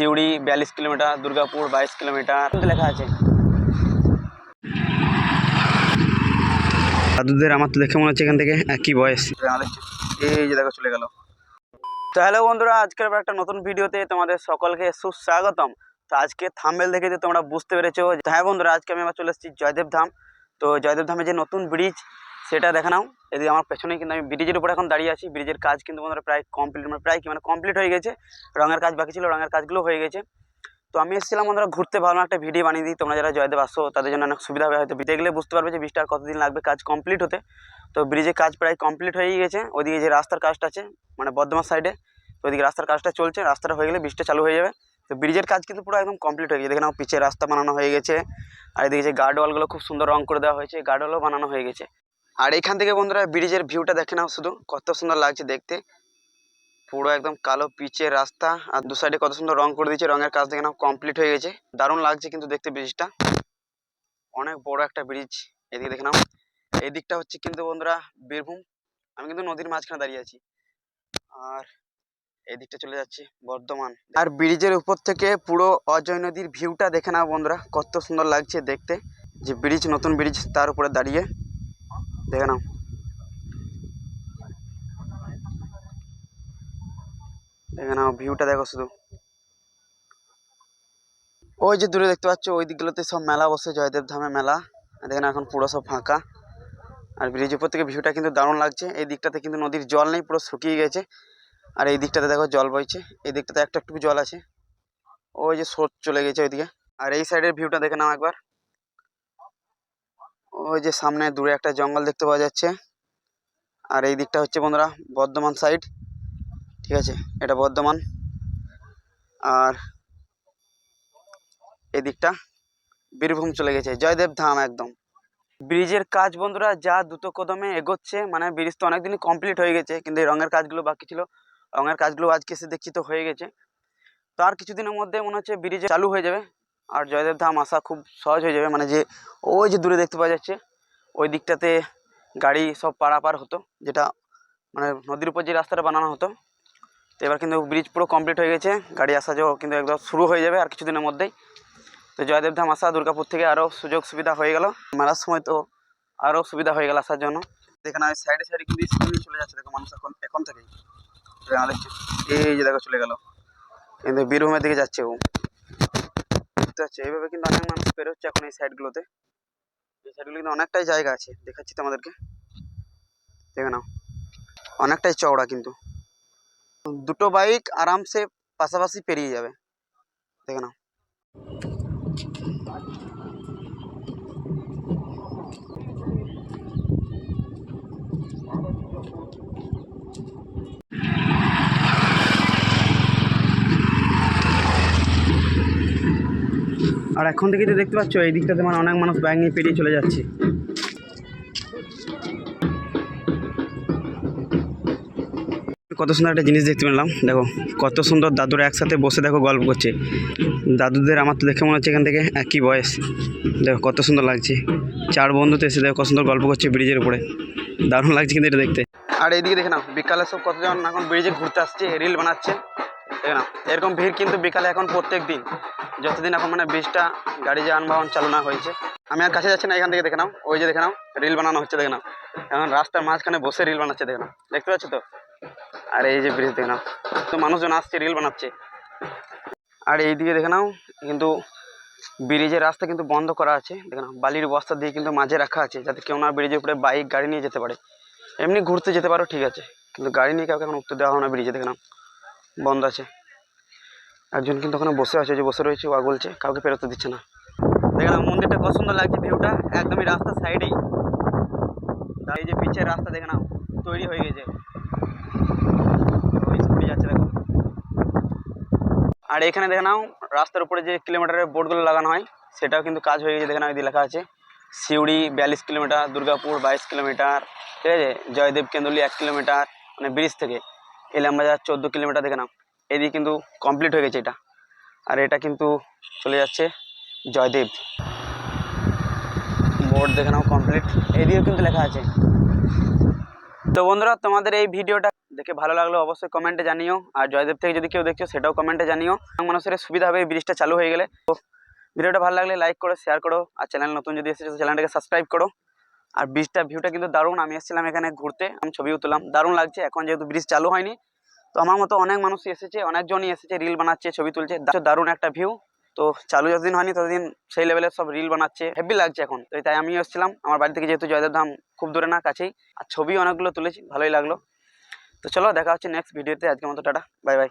সিউড়ি বিয়াল্লিশ কিলোমিটার দুর্গাপুর বাইশ কিলোমিটার লেখা আছে। দাদুদের আমার তো দেখে মনে হচ্ছে এখান থেকে একই বয়স? এই যে দেখো চলে গেল। তো হ্যালো বন্ধুরা আজকের আবার একটা নতুন ভিডিওতে তোমাদের সকলকে সুস্বাগতম। তো আজকে থাম্বেল দেখে যে তোমরা বুঝতে পেরেছ। হ্যাঁ বন্ধুরা আজকে আমি আবার চলে এসেছি জয়দেব ধাম। তো জয়দেব ধামে যে নতুন ব্রিজ সেটা দেখে নাও। এদিকে আমার পেছনেই কিন্তু আমি ব্রিজের উপরে এখন দাঁড়িয়ে আছি। ব্রিজের কাজ কিন্তু বন্ধুরা প্রায় কমপ্লিট মানে প্রায় কি মানে কমপ্লিট হয়ে গেছে। রঙের কাজ বাকি ছিল, রঙের কাজগুলো হয়ে গেছে। তো আমি এসেছিলাম বন্ধুরা ঘুরতে, ভালো একটা ভিডিও বানিয়ে দিই। তোমরা যারা জয়দেব আসো তাদের জন্য অনেক সুবিধা হবে। হয়তো দেখলে বুঝতে পারবে যে ব্রিজটা আর কতদিন লাগবে কাজ কমপ্লিট হতে। তো ব্রিজের কাজ প্রায় কমপ্লিট হয়েই গেছে। ওদিকে যে রাস্তার কাজটা আছে মানে বর্ধমান সাইডে তো ওদিকে রাস্তার কাজটা চলছে। রাস্তাটা হয়ে গেলে ব্রিজটা চালু হয়ে যাবে। তো ব্রিজের কাজ কিন্তু পুরো একদম কমপ্লিট হয়ে গেছে। দেখে নাও, পিচের রাস্তা বানানো হয়ে গেছে। আর এদিকে যে গার্ড ওয়ালগুলো খুব সুন্দর রং করে দেওয়া হয়েছে গার্ড ওয়ালও বানানো হয়ে গেছে। আর এখান থেকে বন্ধুরা ব্রিজের ভিউটা দেখে নাও শুধু। কত সুন্দর লাগছে দেখতে। পুরো একদম কালো পিচের রাস্তা। আর দু সাইডে কত সুন্দর রং করে দিয়েছে। রঙের কাজ দেখে নাও কমপ্লিট হয়ে গেছে। দারুণ লাগছে কিন্তু দেখতে ব্রিজটা। অনেক বড় একটা ব্রিজ এদিকে দেখে নাও। এই দিকটা হচ্ছে কিন্তু বন্ধুরা বীরভূম। আমি কিন্তু নদীর মাঝখানে দাঁড়িয়ে আছি। আর এই দিকটা চলে যাচ্ছে বর্ধমান। আর ব্রিজের উপর থেকে পুরো অজয় নদীর ভিউটা দেখে নাও বন্ধুরা। কত সুন্দর লাগছে দেখতে। যে ব্রিজ নতুন ব্রিজ তার উপরে দাঁড়িয়ে। দেখে নাও দেখে নাও ভিউটা দেখো শুধু। ওই যে দূরে দেখতে পাচ্ছ, ওই দিকগুলোতে সব মেলা বসে, জয়দেব ধামে মেলা। দেখেন এখন পুরো সব ফাঁকা। আর ব্রিজের উপর থেকে ভিউটা কিন্তু দারুণ লাগছে। এই দিকটাতে কিন্তু নদীর জল নেই, পুরো শুকিয়ে গেছে। আর এই দিকটাতে দেখো জল বইছে। এই দিকটাতে একটা একটু জল আছে। ওই যে স্রোত চলে গেছে ওইদিকে। আর এই সাইডের ভিউটা দেখে নাও একবার। ওই যে সামনে দূরে একটা জঙ্গল দেখতে পাওয়া যাচ্ছে। আর এই দিকটা হচ্ছে বন্ধুরা বর্ধমান সাইড ঠিক আছে? এটা বর্ধমান। আর এই দিকটা বীরভূম চলে গেছে। জয়দেব ধাম একদম। ব্রিজের কাজ বন্ধুরা, যা দ্রুত কদমে এগোচ্ছে মানে ব্রিজ তো অনেকদিনই কমপ্লিট হয়ে গেছে, কিন্তু রঙের কাজগুলো বাকি ছিল। রঙের কাজগুলো আজকে এসে দেখছি তো হয়ে গেছে। তো আর কিছুদিনের মধ্যে মনে হচ্ছে ব্রিজ চালু হয়ে যাবে। আর জয়দেব ধাম আসা খুব সহজ হয়ে যাবে। মানে যে ওই যে দূরে দেখতে পাওয়া যাচ্ছে, ওই দিকটাতে গাড়ি সব পারাপার হতো, যেটা মানে নদীর উপর যে রাস্তাটা বানানো হতো। তো এবার কিন্তু ব্রিজ পুরো কমপ্লিট হয়ে গেছে, গাড়ি আসা যাওয়া কিন্তু একদম শুরু হয়ে যাবে আর কিছুদিনের মধ্যেই। তো জয়দেব ধাম আসা, দুর্গাপুর থেকে আরও সুযোগ সুবিধা হয়ে গেল। মেলার সময় তো আরও সুবিধা হয়ে গেল আসার জন্য। দেখেন আমি সাইডে সাইডে কিন্তু স্কুল চলে যাচ্ছে, দেখো মানুষ এখন এখন থেকেই। এই যে দেখো চলে গেল। কিন্তু বীরভূমের দিকে যাচ্ছে ও। বুঝতে পাচ্ছ এইভাবে কিন্তু অনেক মানুষ বেরোচ্ছে এখন এই সাইডগুলোতে এই সাইডগুলো কিন্তু অনেকটাই জায়গা আছে, দেখাচ্ছি তোমাদেরকে। দেখে নাও। অনেকটাই চওড়া কিন্তু। দুটো বাইক আরামসে পাশাপাশি পেরিয়ে যাবে। দেখে নাও। আর এখন থেকে তো দেখতে পাচ্ছ, এই দিকটাতে মানে অনেক মানুষ বাইক নিয়ে পেরিয়ে চলে যাচ্ছে। কত সুন্দর একটা জিনিস দেখতে পেলাম। দেখো, কত সুন্দর দাদুরা একসাথে বসে দেখো গল্প করছে। দাদুদের আমার তো দেখে মনে হচ্ছে এখান থেকে একই বয়স। দেখো, কত সুন্দর লাগছে। চার বন্ধুতে এসে দেখো কত সুন্দর গল্প করছে ব্রিজের উপরে। দারুণ লাগছে কিন্তু এটা দেখতে। আর এইদিকে দেখে নাও, বিকালে সব কতজন এখন ব্রিজে ঘুরতে আসছে, রিল বানাচ্ছে। দেখে নাও এরকম ভিড় কিন্তু বিকালে এখন প্রত্যেক দিন। যতদিন এখন মানে ব্রিজটা, গাড়ি যানবাহন চালু না হয়েছে। আমি আর কাছে যাচ্ছি না, এখান থেকে দেখে নাও। ওই যে দেখে নাও, রিল বানানো হচ্ছে, দেখে নাও। এখন রাস্তার মাঝখানে বসে রিল বানাচ্ছে, দেখে নাও। দেখতে পাচ্ছ তো? আর এই যে ব্রিজ, দেখে নাও। তো মানুষজন আসছে, রিল বানাচ্ছে। আর এইদিকে দেখে নাও, কিন্তু ব্রিজের রাস্তা কিন্তু বন্ধ করা আছে, দেখে নাও। বালির বস্তা দিয়ে কিন্তু মাঝে রাখা আছে, যাতে কেউ না ব্রিজের উপরে বাইক, গাড়ি নিয়ে যেতে পারে। এমনি ঘুরতে যেতে পারো, ঠিক আছে। কিন্তু গাড়ি নিয়ে কাউকে এখন উঠতে দেওয়া হয় না ব্রিজে, দেখে নাও। বন্ধ আছে। একজন কিন্তু ওখানে বসে আছে, যে বসে রয়েছে, ও বলছে, কাউকে পেরোতে দিচ্ছে না। দেখে নাও মন্দিরটা কত সুন্দর লাগছে, ভিউটা একদমই রাস্তার সাইডেই। এই যে পিচের রাস্তা, দেখে নাও, তৈরি হয়ে গেছে। আর এখানে দেখে নাও, রাস্তার উপরে যে কিলোমিটারের বোর্ডগুলো লাগানো হয়, সেটাও কিন্তু কাজ হয়ে গেছে, দেখে নাও লেখা আছে। সিউড়ি বিয়াল্লিশ কিলোমিটার, দুর্গাপুর বাইশ কিলোমিটার, ঠিক আছে? জয়দেব কেন্দুলি এক কিলোমিটার মানে ব্রিজ থেকে। ইলামবাজার চোদ্দ কিলোমিটার, দেখে নাও। এদিকে কিন্তু কমপ্লিট হয়ে গেছে এটা। আর এটা কিন্তু চলে যাচ্ছে জয়দেব। বোর্ড দেখে নাও কমপ্লিট এদিকেও কিন্তু লেখা আছে। তো বন্ধুরা, তোমাদের এই ভিডিওটা দেখে ভালো লাগল অবশ্যই কমেন্টে জানিও। আর জয়দেব থেকে যদি কেউ দেখছ, সেটাও কমেন্টে জানিও। মানুষের সুবিধা হবে এই ব্রিজটা চালু হয়ে গেলে। তো ভিডিওটা ভালো লাগলে লাইক করো শেয়ার করো। আর চ্যানেল নতুন যদি এসেছ চ্যানেলটাকে সাবস্ক্রাইব করো। আর ব্রিজটা ভিউটা কিন্তু দারুণ। আমি এসেছিলাম এখানে ঘুরতে। আমি ছবিও তুললাম। দারুণ লাগছে। এখন যেহেতু ব্রিজ চালু হয়নি তো আমার মতো অনেক মানুষ এসেছে, অনেকজনই এসেছে রিল বানাচ্ছে, ছবি তুলছে। দারুণ একটা ভিউ তো চালু যতদিন হয়নি, ততদিন সেই লেভেলের সব রিল বানাচ্ছে। হেভি লাগছে এখন। তো তাই আমিও এসেছিলাম। আমার বাড়ি থেকে যেহেতু জয়দেব ধাম খুব দূরে না, কাছেই। আর ছবি অনেকগুলো তুলেছি, ভালোই লাগল। তো চলো, দেখা হচ্ছে নেক্সট ভিডিওতে আজকের মতো, টাটা। Bye bye